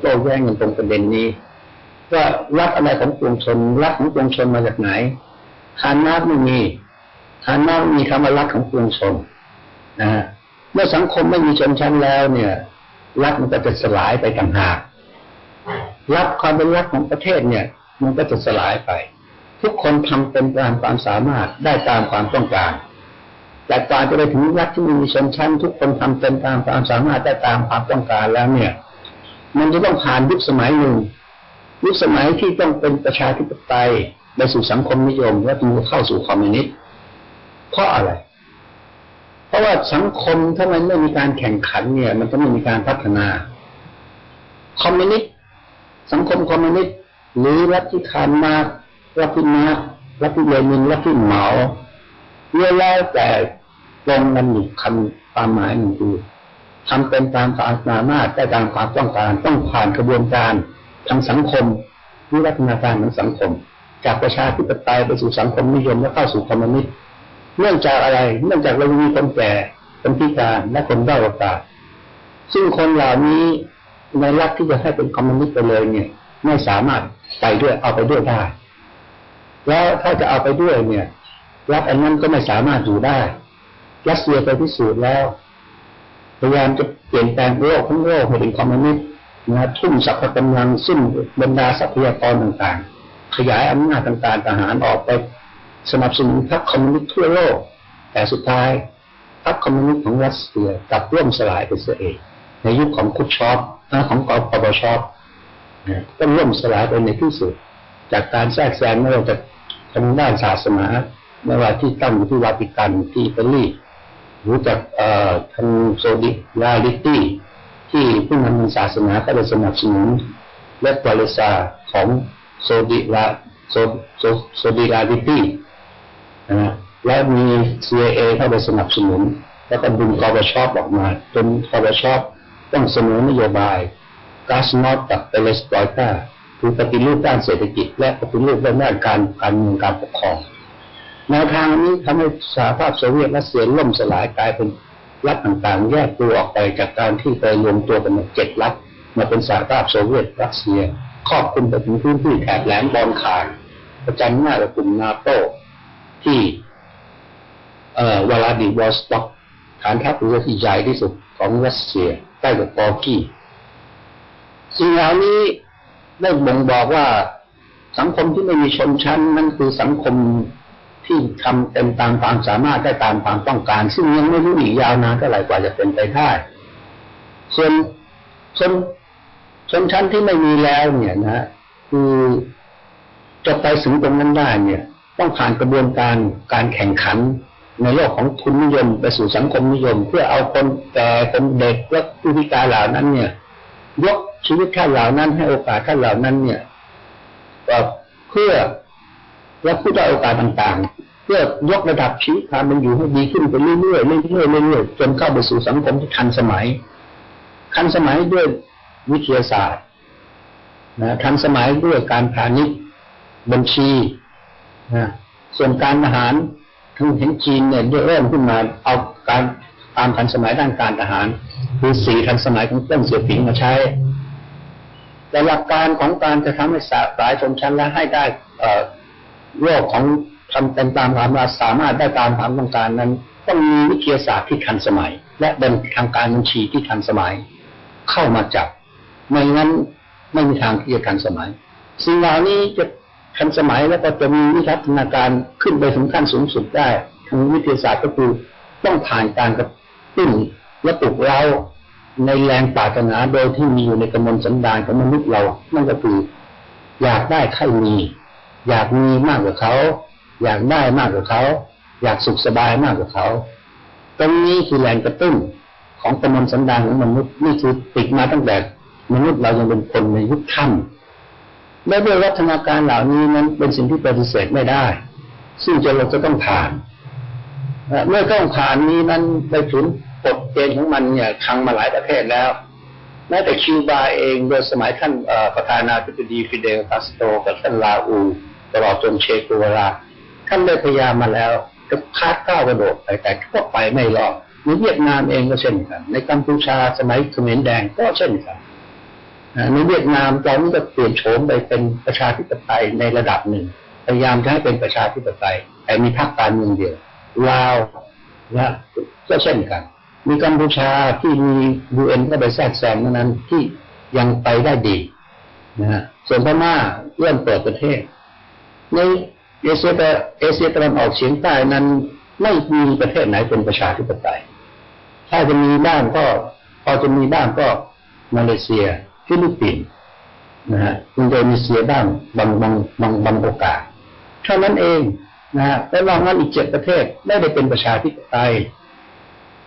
โต้แย้งกันตรงประเด็นนี้ว่ารัฐอะไรของปวงชนรัฐของปวงชนมาจากไหนฐานะไม่มีฐานะมีคำว่ารัฐของปวงชนนะฮะเมื่อสังคมไม่มีชนชั้นแล้วเนี่ย รัฐมันก็จะสลายไปต่างหากรัฐความเป็นรัฐของประเทศเนี่ย มันก็จะสลายไป ทุกคนทำเป็นตามความสามารถได้ตามความต้องการแต่กว่าจะไปถึงรัฐที่มีชนชั้น ทุกคนทำเป็นตามความสามารถได้ตามความต้องการแล้วเนี่ย มันจะต้องผ่านยุคสมัยหนึ่งยุคสมัยที่ต้องเป็นประชาธิปไตยไปสู่สังคมนิยมและถึงจะเข้าสู่คอมมิวนิสต์เพราะอะไร เพราะว่าสังคมถ้ามันไม่มีการแข่งขันเนี่ย มันจะไม่มีการพัฒนา คอมมิวนิสต์สังคมคอมมิวนิสต์หรือรัฐที่คานมารัฐที่มารัฐที่เลนินรัฐที่เหมาเรื่อแล้วแต่ตรงกันอยู่คำความหมายหนึ่งคือ ทำเป็นตามความสามารถได้ตามความต้องการ ต้องผ่านกระบวนการทางสังคมวิวัฒนาการของสังคม จากประชาธิปไตยไปสู่สังคมนิยมและเข้าสู่คอมมิวนิสต์เนื่องจากอะไร เนื่องจากเรามีคนแก่คนพิการและคนด้อยโอกาสซึ่งคนเหล่านี้ในรัฐที่จะให้เป็นคอมมิวนิสต์ไปเลยเนี่ย ไม่สามารถไปด้วยเอาไปด้วยได้ แล้วถ้าจะเอาไปด้วยเนี่ยรัฐอันนั้นก็ไม่สามารถอยู่ได้รัสเซียไปพิสูจน์แล้ว พยายามจะเปลี่ยนแปลงโลกทั้งโลกให้เป็นคอมมิวนิสต์นะทุ่มสรรพกำลังซึ่งบรรดาทรัพยากรต่างๆ ขยายอำนาจต่างๆทหารออกไปสนับสนุนพรรคคอมมิวนิสต์ทั่วโลก แต่สุดท้ายพรรคคอมมิวนิสต์ของรัสเซียกลับร่วมสลายไปเสียเองในยุคของคุชชอปของกปปชก็ร่วมสลายไปในที่สุด จากการแทรกแซงไม่ว่าจะทางด้านศาสนาไม่ว่าที่ตั้งอยู่ที่วาติกันที่อิตาลี รือจากทางโซดิลาลิตี้ที่ผู้นำศาสนาก็ได้สนับสนุนและปริซาของโซดิลาโซโซโซดิลาลิตี้นะและมี CIA เข้าไปสนับสนุน แล้วก็ดึงกบชอบออกมาจนกบชอบต้องเสนอนโยบายกาสนอตกับเปเลสตอยตาคือปฏิรูปด้านเศรษฐกิจ และปฏิรูปด้านการการเมืองการปกครอง แนวทางนี้ทำให้สหภาพโซเวียตรัสเซียล่มสลายกลายเป็นรัฐต่างๆ แยกตัวออกไปจากการที่ไปรวมตัวกันเจ็ดรัฐมาเป็นสหภาพโซเวียตรัสเซียครอบคลุมไปถึงพื้นที่แถบแหลมบอลคานประจันหน้ากับกลุ่มนาโตที่เอ่อวลาดิวอสต็อกฐานทัพเรือที่ใหญ่ที่สุดของรัสเซียใกล้กับปอร์กี้สิ่งเหล่านี้ได้บ่งบอกว่าสังคมที่ไม่มีชนชั้นนั่นคือสังคม ที่ทำเต็มตามความสามารถได้ตามความต้องการ ซึ่งยังไม่รู้อีกยาวนานเท่าไหร่กว่าจะเป็นไปได้ส่วนชนชนชั้นที่ไม่มีแล้วเนี่ยนะคือจะไปถึงตรงนั้นได้เนี่ย ต้องผ่านกระบวนการการแข่งขันในโลกของทุนนิยมไปสู่สังคมนิยม เพื่อเอาคนแก่คนเด็กและผู้พิการเหล่านั้น เนี่ยยกชีวิตท่านเหล่านั้นให้โอกาสท่านเหล่านั้นเนี่ยเพื่อ และผู้ได้โอกาสต่างๆ เพื่อยกระดับชีวิตความเป็นอยู่ให้ดีขึ้นไปเรื่อยๆเรื่อยๆเรื่อยๆจนเข้าไปสู่สังคมที่ทันสมัย ทันสมัยด้วยวิทยาศาสตร์นะทันสมัยด้วยการพาณิชย์บัญชีนะส่วนการทหารทั้งเห็นจีนเนี่ยเริ่มขึ้นมาเอาการตามทันสมัยด้านการทหาร คือสีทันสมัยของเต้นเสียผิงมาใช้แต่หลักการของการจะทำให้สายชนชั้นและให้ได้ โลกของทำเป็นตามความสามารถได้ตามความต้องการนั้น ต้องมีวิทยาศาสตร์ที่ทันสมัย และเป็นทางการบัญชีที่ทันสมัย เข้ามาจับไม่งั้นไม่มีทางที่จะทันสมัย สิ่งเหล่านี้จะทันสมัยแล้วก็จะมีวิวัฒนาการขึ้นไปถึงขั้นสูงสุดได้ทางวิทยาศาสตร์ก็คือต้องผ่านการกระตุ้นและปลุกเร้าในแรงปรารถนาโดยที่มีอยู่ในกำมลสันดานของมนุษย์เรา นั่นก็คืออยากได้ใครมี อยากมีมากกว่าเขา อยากได้มากกว่าเขา อยากสุขสบายมากกว่าเขา ตรงนี้คือแรงกระตุ้นของกำมลสันดานของมนุษย์นี่คือติดมาตั้งแต่มนุษย์เรายังเป็นคนในยุคถ้ำและด้วยวัฒนาการเหล่านี้นั้นเป็นสิ่งที่ปฏิเสธไม่ได้ ซึ่งจะเราจะต้องผ่านเมื่อต้องผ่านนี้นั้นไปถึงกฎเกณฑ์ของมันเนี่ยคังมาหลายประเทศแล้วแม้แต่คิวบาเองโดยสมัยท่านประธานาธิบดีฟิเดลคาสโตกับท่านลาอู ตลอดจนเชโกวราท่านได้พยายามมาแล้วก็คาดก้าวกระโดดไปแต่ก็ไปไม่รอดในเวียดนามเองก็เช่นกัน ในกัมพูชาสมัยเขมรแดงก็เช่นกันในเวียดนามตอนนี้ก็เปลี่ยนโฉมไปเป็นประชาธิปไตยในระดับหนึ่ง พยายามจะให้เป็นประชาธิปไตยแต่มีพรรคการเมืองเดียวลาวนะก็เช่นกัน มีกัมพูชาที่มียูเอ็นก็ไปแทรกแซงนั้นที่ยังไปได้ดีนะฮะส่วนพม่าเริ่มเปิดประเทศ ในเอเชียเอเชียตะวันออกเฉียงใต้นั้นไม่มีประเทศไหนเป็นประชาธิปไตย ถ้าจะมีบ้างก็ พอจะมีบ้างก็มาเลเซียฟิลิปปินส์นะฮะอินโดนีเซียบ้างบางบางบางบางโอกาสเท่านั้นเองนะฮะแล้วนอกนั้นอีกเจ็ดประเทศไม่ได้เป็นประชาธิปไตย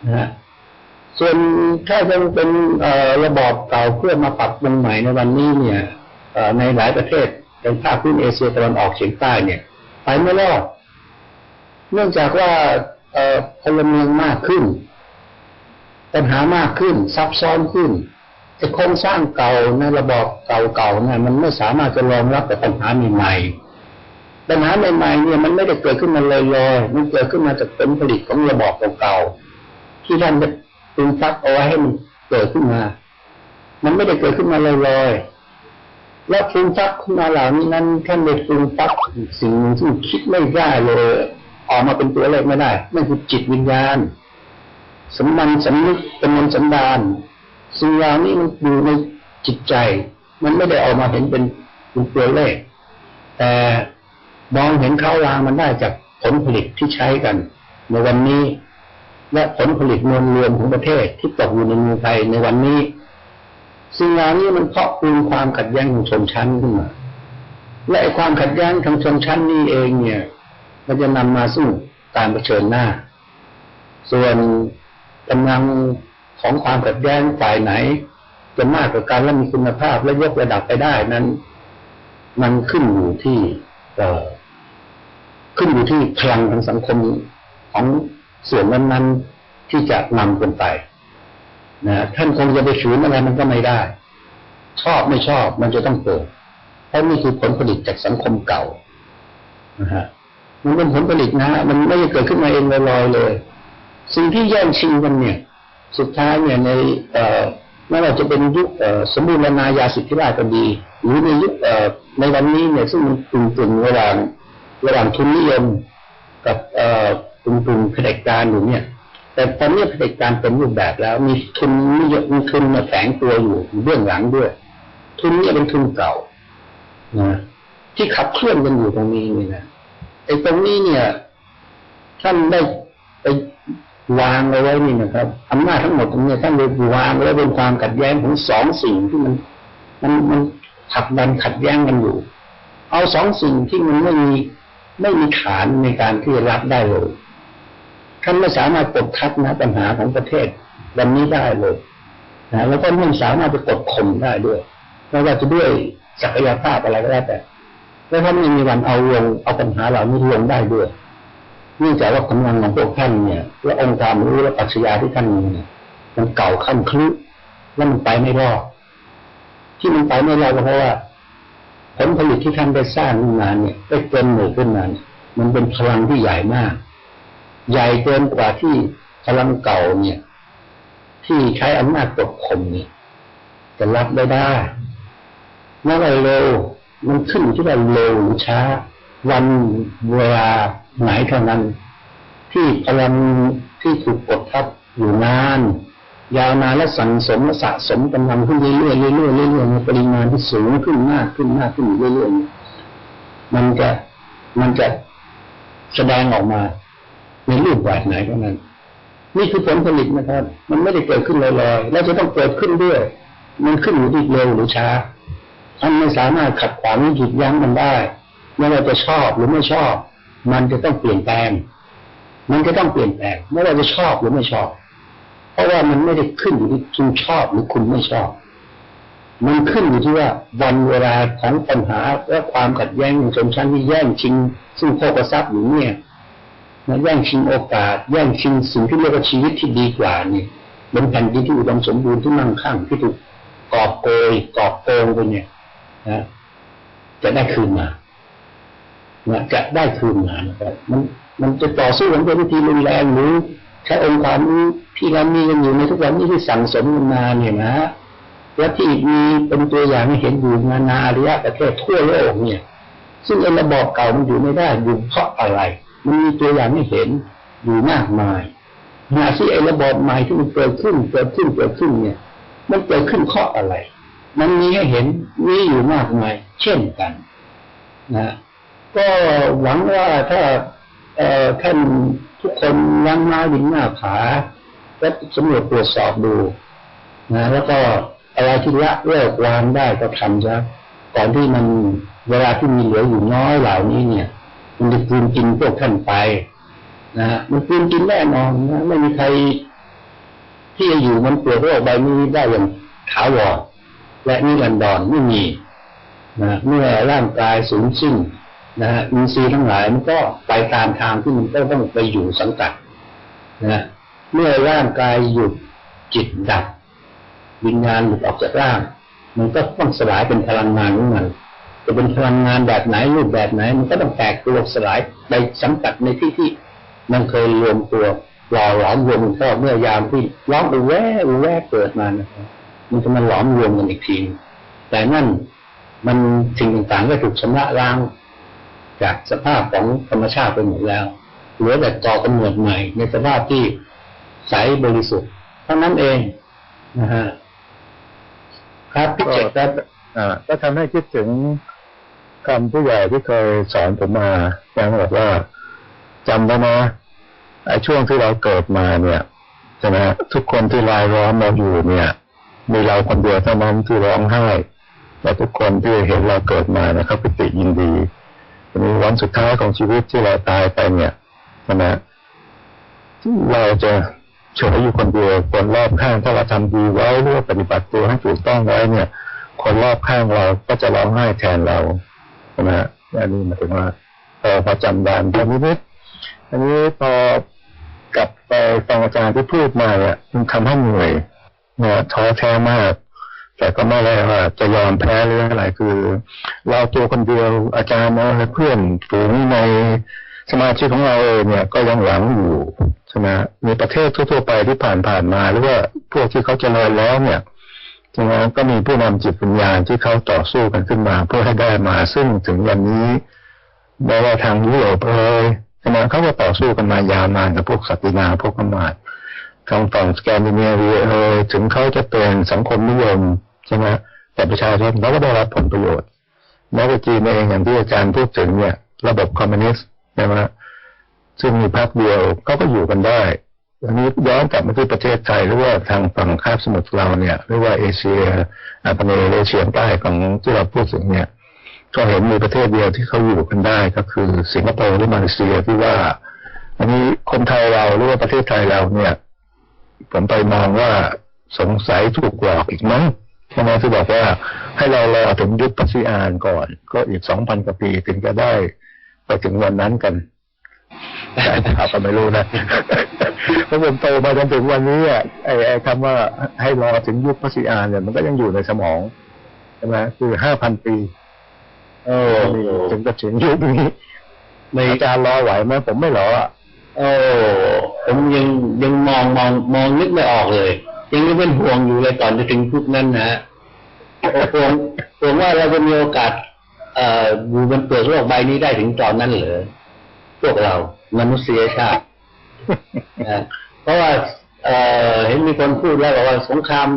นะฮะส่วนถ้ายังเป็นระบอบเก่าเพื่อมาปรับปรุงใหม่ในวันนี้เนี่ยในหลายประเทศ ในภาคพื้นเอเชียตะวันออกเฉียงใต้เนี่ย ไปไม่รอดเนื่องจากว่าพลเมืองมากขึ้น ปัญหามากขึ้น ซับซ้อนขึ้นไอ้โครงสร้างเก่าในระบอบเก่าๆเนี่ยมันไม่สามารถจะรองรับกับปัญหาใหม่ๆปัญหาใหม่ๆเนี่ยมันไม่ได้เกิดขึ้นมาลอยๆมันเกิดขึ้นมาจากผลผลิตของระบอบเก่าๆที่ท่านปรุงฟักเอาไว้ให้มันเกิดขึ้นมา มันไม่ได้เกิดขึ้นมาลอยๆ และปรุงฟักขึ้นมาเหล่านี้นั้นท่านได้ปรุงฟักสิ่งที่คิดไม่ได้เลย ออกมาเป็นตัวเลขไม่ได้นั่นคือจิตวิญญาณสมมันสำนึกเป็นมนสันดานสิ่งเหล่านี้มันอยู่ในจิตใจ มันไม่ได้ออกมาเห็นเป็นเป็นตัวเลข แต่มองเห็นเขาลางมันได้จากผลผลิตที่ใช้กัน ในวันนี้ และผลผลิตมวลรวมของประเทศที่ตกอยู่ในเมืองไทยในวันนี้ สิ่งเหล่านี้มันเพาะปลูกความขัดแย้งของชนชั้นขึ้นมา และความขัดแย้งทางชนชั้นนี้เองเนี่ย มันจะนำมาสู่การเผชิญหน้า ส่วนกำลังของความขัดแย้งฝ่ายไหน จะมากกว่าการและมีคุณภาพและยกระดับไปได้นั้น มันขึ้นอยู่ที่ขึ้นอยู่ที่พลังทางสังคมของส่วนนั้นๆที่จะนำคนไป นะท่านคงจะไปฝืนอะไรมันก็ไม่ได้ ชอบไม่ชอบมันจะต้องเกิดเพราะนี่คือผลผลิตจากสังคมเก่านะฮะมันเป็นผลผลิตนะ มันไม่ได้เกิดขึ้นมาเองลอยๆเลย สิ่งที่แย่งชิงกันเนี่ย สุดท้ายเนี่ยในไม่ว่าจะเป็นยุคสมบูรณาญาสิทธิราชก็ดี หรือในยุคในวันนี้เนี่ยซึ่งมันตึงตึงระหว่างระหว่างทุนนิยมกับกลุ่มกลุ่มเผด็จการอยู่เนี่ย แต่ตอนนี้เผด็จการเป็นรูปแบบแล้ว มีทุนมีมีทุนมาแฝงตัวอยู่เบื้องหลังด้วย ทุนนี้เป็นทุนเก่านะที่ขับเคลื่อนกันอยู่ตรงนี้นี่นะไอ้ตรงนี้เนี่ย ท่านได้ไปวางเอาไว้นี่นะครับอำนาจทั้งหมดตรงนี้ท่านได้วางไว้เป็นความขัดแย้งของสองสิ่งที่มัน มันมันขัดดันขัดแย้งกันอยู่ เอาสองสิ่งที่มันไม่มีไม่มีฐานในการที่จะรับได้เลย ท่านไม่สามารถกดทับนะปัญหาของประเทศวันนี้ได้เลยนะแล้วก็ไม่สามารถไปกดข่มได้ด้วยไม่ว่าจะด้วยศักยภาพอะไรก็แล้วแต่แล้วท่านไม่มีวันเอาลงเอาปัญหาเหล่านี้ลงได้ด้วยเนื่องจากว่ากำลังของพวกท่านเนี่ย และองค์ความรู้และปัจจัยที่ท่านมีเนี่ยมันเก่าขั้นคลึแล้วมันไปไม่รอดที่มันไปไม่รอดเพราะว่า ผลผลิตที่ท่านได้สร้างขึ้นมาเนี่ยได้เกินหมื่นขึ้นมาเนี่ยมันเป็นพลังที่ใหญ่มาก ใหญ่เกินกว่าที่พลังเก่าเนี่ย ที่ใช้อำนาจกดข่มเนี่ยจะรับได้ได้เมื่อไรเร็วมันขึ้นที่ว่าเร็วหรือช้า วันเวลาไหนเท่านั้น ที่พลังที่ถูกกดทับอยู่นาน ยาวนานและสั่งสมและสะสมกำลังขึ้นเรื่อยๆเรื่อยๆเรื่อยๆในปริมาณที่สูงขึ้นมากขึ้นมากขึ้นเรื่อยๆมันจะมันจะแสดงออกมา ในรูปแบบไหนก็นั้น นี่คือผลผลิตนะครับ มันไม่ได้เกิดขึ้นลอยๆแล้วจะต้องเกิดขึ้นด้วย มันขึ้นอยู่ที่เร็วหรือช้าท่านไม่สามารถขัดขวางหยุดยั้งมันได้ไม่ว่าจะชอบหรือไม่ชอบ มันจะต้องเปลี่ยนแปลง มันจะต้องเปลี่ยนแปลงไม่ว่าจะชอบหรือไม่ชอบ เพราะว่ามันไม่ได้ขึ้นอยู่ที่คุณชอบหรือคุณไม่ชอบ มันขึ้นอยู่ที่ว่าวันเวลาของปัญหาและความขัดแย้งในชนชั้นที่แย่งชิงซึ่งโภคทรัพย์อยู่เนี่ย มาแย่งชิงโอกาส แย่งชิงสิ่งที่เรียกว่าชีวิตที่ดีกว่านี่บนแผ่นดินที่อุดมสมบูรณ์ที่มั่งคั่งที่ถูกกอบโกยกอบโกงไปเนี่ยนะจะได้คืนมานะจะได้คืนมานะครับมันมันจะต่อสู้กันด้วยวิธีรุนแรงหรือใช้องค์ความรู้ที่เรามีกันอยู่ในทุกวันนี้ที่สั่งสมกันมาเนี่ยนะและที่มีเป็นตัวอย่างให้เห็นอยู่นานาอารยประเทศทั่วโลกเนี่ย ซึ่งระบอบเก่ามันอยู่ไม่ได้อยู่เพราะอะไร มันมีตัวอย่างให้เห็นอยู่มากมายหาที่ไอ้ระบอบใหม่ที่มันเกิดขึ้นเกิดขึ้นเกิดขึ้นเนี่ย มันเกิดขึ้นเพราะอะไร มันมีให้เห็นมีอยู่มากมาย เช่นกันนะก็หวังว่าถ้าท่านทุกคนยังมาดินหน้าผาและสำรวจตรวจสอบดูนะแล้วก็อะไรที่ละเลิกวางได้ก็ทำซะก่อนที่มันเวลาที่มีเหลืออยู่น้อยเหล่านี้เนี่ย มันจะกินกินพวกท่านไปนะฮะมันกินกินแน่นอนนะไม่มีใคร ที่จะอยู่มันเปลี่ยนโลกใบนี้ได้อย่างถาวรและนิรันดรไม่มีนะเมื่อร่างกายสูญสิ้นนะฮะอินทรีย์ทั้งหลายมันก็ไปตามทางที่มันก็ต้องไปอยู่สังกัดนะเมื่อร่างกายหยุดจิตดับวิญญาณหลุดออกจากร่าง มันก็ต้องสลายเป็นพลังงานของมัน จะเป็นพลังงานแบบไหนรูปแบบไหน มันก็ต้องแตกตัวสลายไปสังกัดในที่ที่ มันเคยรวมตัวหล่อหลอมรวมเข้าเมื่อยามที่ร้องอุแวอุแวเกิดมานะครับมันจะมาหลอมรวมกันอีกทีแต่นั่นมันสิ่งต่างๆก็ถูกชำระล้าง จากสภาพของธรรมชาติไปหมดแล้วเหลือแต่ก่อกำเนิดใหม่ ในสภาพที่ใสบริสุทธิ์เท่านั้นเองนะฮะครับพี่เจครับอ่าก็ทำให้คิดถึง คำผู้ใหญ่ที่เคยสอนผมมาอย่างบอกว่าจำได้ไหมไอ้ช่วงที่เราเกิดมาเนี่ยใช่ไหมทุกคนที่รายล้อมเราอยู่เนี่ย มีเราคนเดียวเท่านั้นที่ร้องไห้และทุกคนที่เห็นเราเกิดมานะครับปิติยินดีในวันสุดท้ายของชีวิตที่เราตายไปเนี่ยใช่ไหมเราจะเฉยอยู่คนเดียวคนรอบข้างถ้าเราทำดีไว้หรือปฏิบัติตัวให้ถูกต้องไว้เนี่ย คนรอบข้างเราก็จะร้องไห้แทนเรา ใช่ไหมอันนี้หมายถึงว่าพอจำดานพอนิดอันนี้พอกลับไปฟังอาจารย์ที่พูดมาเนี่ยมันทำให้เหนื่อยเนี่ยท้อแท้มาก แต่ก็ไม่ได้ว่าจะยอมแพ้หรืออะไรคือ เราตัวคนเดียวอาจารย์นะเพื่อนฝูงในสมาชิกของเราเองเนี่ยก็ยังหวังอยู่ใช่ไหมมีประเทศทั่วๆไปที่ผ่านผ่านมาหรือว่าพวกที่เขาเจริญแล้วเนี่ย ใช่ไหมก็มีผู้นำจิตวิญญาณที่เขาต่อสู้กันขึ้นมา เพื่อให้ได้มาซึ่งถึงวันนี้แม้ว่าทางยุโรปเอยใช่ไหมเขาก็ต่อสู้กันมายาวนานกับพวกสัตินาพวกขมาดทางฝั่งสแกนดิเนเวียเอยถึงเขาจะเป็นสังคมนิยมใช่ไหมแต่ประชาชนเขาก็ได้รับผลประโยชน์แม้แต่จีนเองอย่างที่อาจารย์พูดถึงเนี่ย ระบบคอมมิวนิสต์ใช่ไหมซึ่งมีพรรคเดียวเขาก็อยู่กันได้ อันนี้ย้อนกลับมาที่ประเทศไทยหรือว่าทางฝั่งคาบสมุทรเราเนี่ยหรือว่าเอเชียอาคเนเอเชียใต้ของที่เราพูดถึงเนี่ย ก็เห็นมีประเทศเดียวที่เขาอยู่กันได้ก็คือสิงคโปร์หรือมาเลเซียที่ว่า อันนี้คนไทยเราหรือว่าประเทศไทยเราเนี่ย ผมไปมองว่าสงสัยถูกหลอกอีกมั้งใช่ไหมที่บอกว่าให้เรารอถึงยุคปัสยานก่อน ก็อีกสองพันกว่าปีถึงจะได้ไปถึงวันนั้นกัน ข่าวก็ไม่รู้นะเพราะผมโตมาจนถึงวันนี้อะไอ้ไอ้คำว่าให้รอถึงยุคพระศรีอานเนี่ยมันก็ยังอยู่ในสมองใช่ไหมคือห้าพันปีเออถึงจะถึงยุคนี้ในการรอไหวไหมผมไม่รออะโอ้ผมยังยังมองมองมองนึกไม่ออกเลย ยังเป็นห่วงอยู่เลยก่อนจะถึงยุคนั้นนะห่วงห่วงว่าเราจะมีโอกาส เอ่ออยู่บนเปลือกโลกใบนี้ได้ถึงตอนนั้นเหรอ พวกเรามนุษยชาติเพราะว่าเเห็นมีคนพูดแล้วบอกว่าสงคราม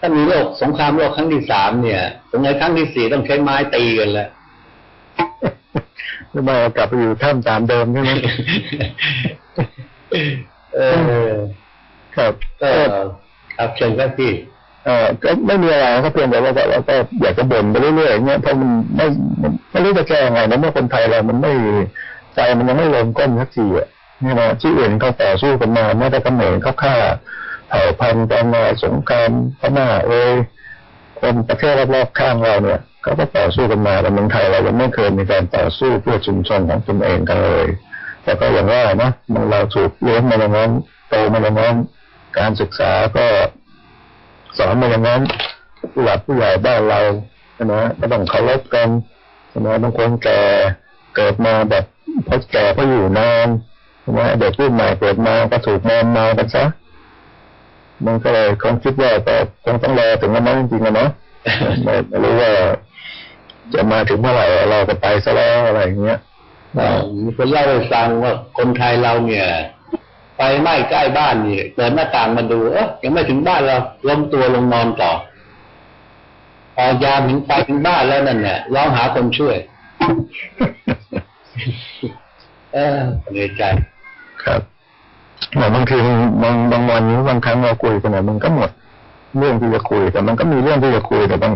ถ้ามีโลกสงครามโลกครั้งที่สามเนี่ยสงครามครั้งที่สี่ต้องใช้ไม้ตีกันแล้วไม่มากลับไปอยู่ท่ามตามเดิมใช่ไหมเออครับก็ครับเชิญครับพี่เออก็ไม่มีอะไรก็เพียงแต่ว่าเราก็อยากจะบ่นไปเรื่อยๆเงี้ยเพราะมันไม่ไม่รู้จะแก้ยังไงนะเมื่อคนไทยเรามันไม่ ใจมันยังไม่ลงก้นสักทีอะนี่นะที่อื่นเขาต่อสู้กันมาไม่ได้กำเนิดเขาฆ่าเผ่าพันธุ์กันมาสงครามพม่าเอ้ยคนประเทศรอบๆข้างเราเนี่ยเขาก็ต่อสู้กันมาแต่เมืองไทยเรายังไม่เคยมีการต่อสู้เพื่อชุมชนของตนเองกันเลย แต่ก็อย่างว่านะมันเราถูกเลี้ยงมาอย่างนั้นโตมาอย่างนั้นการศึกษาก็สอนมาอย่างนั้นผู้หลักผู้ใหญ่บ้านเราใช่ไหมก็ต้องเคารพกันใช่ไหมบางคนแก่เกิดมาแบบ พอแก่ก็อยู่นานใช่ไหมเด็กรุ่นใหม่เกิดมาก็ถูกมอมมากันซะมันก็เลยคงคิดว่าก็คงต้องรอถึงวันนั้นจริงๆนะเนาะไม่รู้ว่า จะมาถึงเมื่อไหร่เราจะไปซะแล้วอะไรอย่างเงี้ยมีคนเล่าให้ฟังว่าคนไทยเราเนี่ยไฟไหม้ใกล้บ้านนี่เปิดหน้าต่างมาดูเอ๊ะยังไม่ถึงบ้านเราล้มตัวลงนอนต่อพอยามถึงไฟถึงบ้านแล้วนั่นเนี่ยร้องหาคนช่วย เออเหนื่อยใจ ครับบางทีบางบางวันนี้บางครั้งเราคุยกันเนี่ยมันก็หมด เรื่องที่จะคุยแต่มันก็มีเรื่องที่จะคุยแต่บาง